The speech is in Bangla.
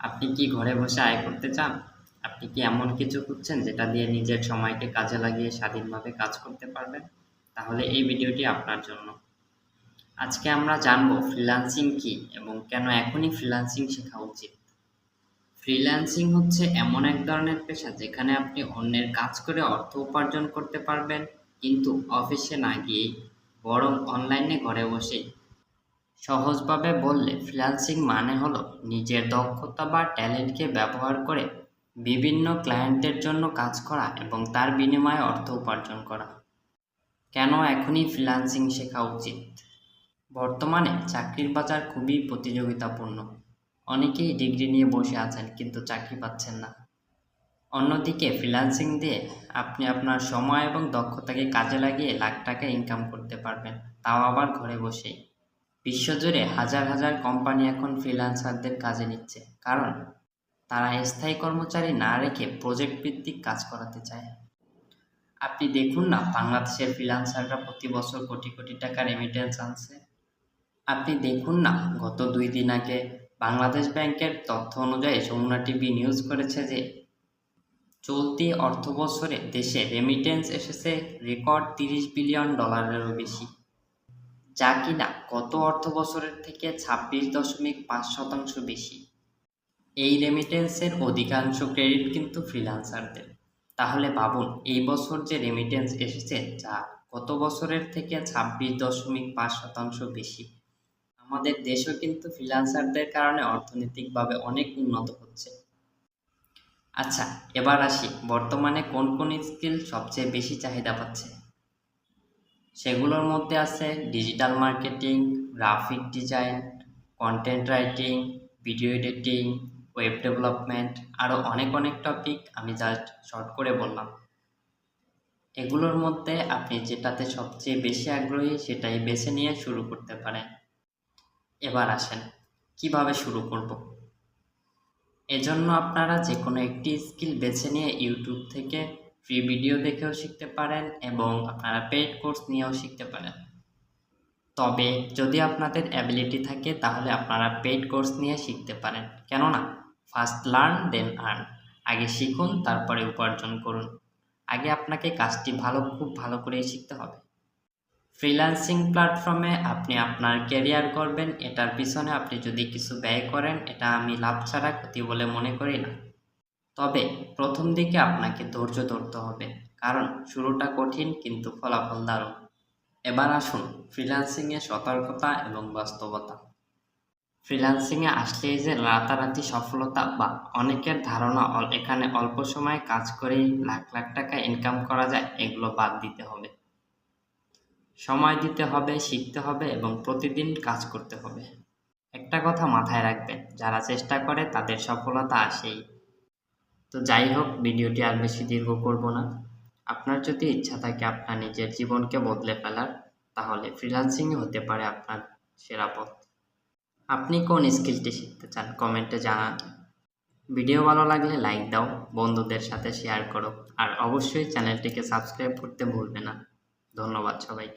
আপনি কি ঘরে বসে আয় করতে চান? আপনি কি এমন কিছু খুঁজছেন যেটা দিয়ে নিজের সময়কে কাজে লাগিয়ে স্বাধীনভাবে কাজ করতে পারবেন? তাহলে এই ভিডিওটি আপনার জন্য। আজকে আমরা জানব ফ্রিল্যান্সিং কি এবং কেন এখনই ফ্রিল্যান্সিং শেখা উচিত। ফ্রিল্যান্সিং হচ্ছে এমন এক ধরনের পেশা যেখানে আপনি অন্যের কাজ করে অর্থ উপার্জন করতে পারবেন, কিন্তু অফিসে না গিয়ে বরং অনলাইনে ঘরে বসেই। সহজভাবে বললে ফ্রিল্যান্সিং মানে হলো নিজের দক্ষতা বা ট্যালেন্টকে ব্যবহার করে বিভিন্ন ক্লায়েন্টের জন্য কাজ করা এবং তার বিনিময়ে অর্থ উপার্জন করা। কেন এখনই ফ্রিল্যান্সিং শেখা উচিত? বর্তমানে চাকরির বাজার খুবই প্রতিযোগিতাপূর্ণ। অনেকেই ডিগ্রি নিয়ে বসে আছেন কিন্তু চাকরি পাচ্ছেন না। অন্যদিকে ফ্রিল্যান্সিং দিয়ে আপনি আপনার সময় এবং দক্ষতাকে কাজে লাগিয়ে লাখ টাকা ইনকাম করতে পারবেন, তাও আবার ঘরে বসেই। বিশ্বজুড়ে হাজার হাজার কোম্পানি এখন ফ্রিল্যান্সারদের কাজে নিচ্ছে। কারণ, তারা স্থায়ী কর্মচারী না রেখে প্রজেক্ট ভিত্তিক কাজ করাতে চায়। আপনি দেখুন না বাংলাদেশের ফ্রিল্যান্সাররা প্রতি বছর কোটি কোটি টাকা রেমিটেন্স আনছে। আপনি দেখুন না গত দুই দিন আগে বাংলাদেশ ব্যাংকের তথ্য অনুযায়ী যমুনা টিভি নিউজ করেছে যে, চলতি অর্থ বছরে দেশে রেমিটেন্স এসেছে রেকর্ড তিরিশ বিলিয়ন ডলারেরও বেশি। যা কিনা গত অর্থ বছরের থেকে ছাব্বিশ দশমিক পাঁচ শতাংশ বেশি। এই রেমিটেন্সের অধিকাংশ ক্রেডিট কিন্তু ফ্রিল্যান্সারদের তাহলে ভাবুন, এই বছর যে রেমিটেন্স এসেছে, যা গত বছরের থেকে ছাব্বিশ দশমিক পাঁচ শতাংশ বেশি। আমাদের দেশও কিন্তু ফ্রিল্যান্সারদের কারণে অর্থনৈতিকভাবে অনেক উন্নত হচ্ছে। আচ্ছা এবার আসি, বর্তমানে কোন কোন স্কিল সবচেয়ে বেশি চাহিদা পাচ্ছে? সেগুলোর মধ্যে আছে digital marketing graphic design content writing video editing web development আরও অনেক অনেক টপিক আমি জাস্ট শর্ট করে বললাম। এগুলোর মধ্যে আপনি যেটাতে সবচেয়ে বেশি আগ্রহী সেটাই বেছে নিয়ে শুরু করতে পারেন। এবার আসেন, কীভাবে শুরু করব? এজন্য আপনারা যে কোনো একটি স্কিল বেছে নিয়ে ইউটিউব থেকে ফ্রি ভিডিও দেখেও শিখতে পারেন এবং আপনারা পেইড কোর্স নিয়েও শিখতে পারেন। তবে যদি আপনাদের অ্যাবিলিটি থাকে, তাহলে আপনারা পেইড কোর্স নিয়ে শিখতে পারেন। কেননা ফার্স্ট লার্ন দেন আর্ন আগে শিখুন, তারপরে উপার্জন করুন। আগে আপনাকে কাজটি ভালো, খুব ভালো করেই শিখতে হবে। ফ্রিল্যান্সিং প্ল্যাটফর্মে আপনি আপনার ক্যারিয়ার করবেন এটার পিছনে আপনি যদি কিছু ব্যয় করেন, এটা আমি লাভ ছাড়া ক্ষতি বলে মনে করি না। তবে প্রথম দিকে আপনাকে ধৈর্য ধরতে হবে, কারণ শুরুটা কঠিন কিন্তু ফলাফল দারুণ। এবার আসুন ফ্রিল্যান্সিংয়ে সতর্কতা এবং বাস্তবতা। ফ্রিল্যান্সিংয়ে আসলেই যে রাতারাতি সফলতা বা অনেকের ধারণা এখানে অল্প সময়ে কাজ করেই লাখ লাখ টাকা ইনকাম করা যায়, এগুলো বাদ দিতে হবে। সময় দিতে হবে, শিখতে হবে এবং প্রতিদিন কাজ করতে হবে। একটা কথা মাথায় রাখবেন, যারা চেষ্টা করে তাদের সফলতা আসেই। তো যাই হোক, ভিডিওটি আর বেশি দীর্ঘ করব না। আপনার যদি ইচ্ছা থাকে আপনার নিজের জীবনকে বদলে ফেলার, তাহলে ফ্রিল্যান্সিংই হতে পারে আপনার সেরা পথ। আপনি কোন স্কিলটি শিখতে চান কমেন্টে জানান। ভিডিও ভালো লাগলে লাইক দাও, বন্ধুদের সাথে শেয়ার করো, আর অবশ্যই চ্যানেলটিকে সাবস্ক্রাইব করতে ভুলবে না। ধন্যবাদ সবাইকে।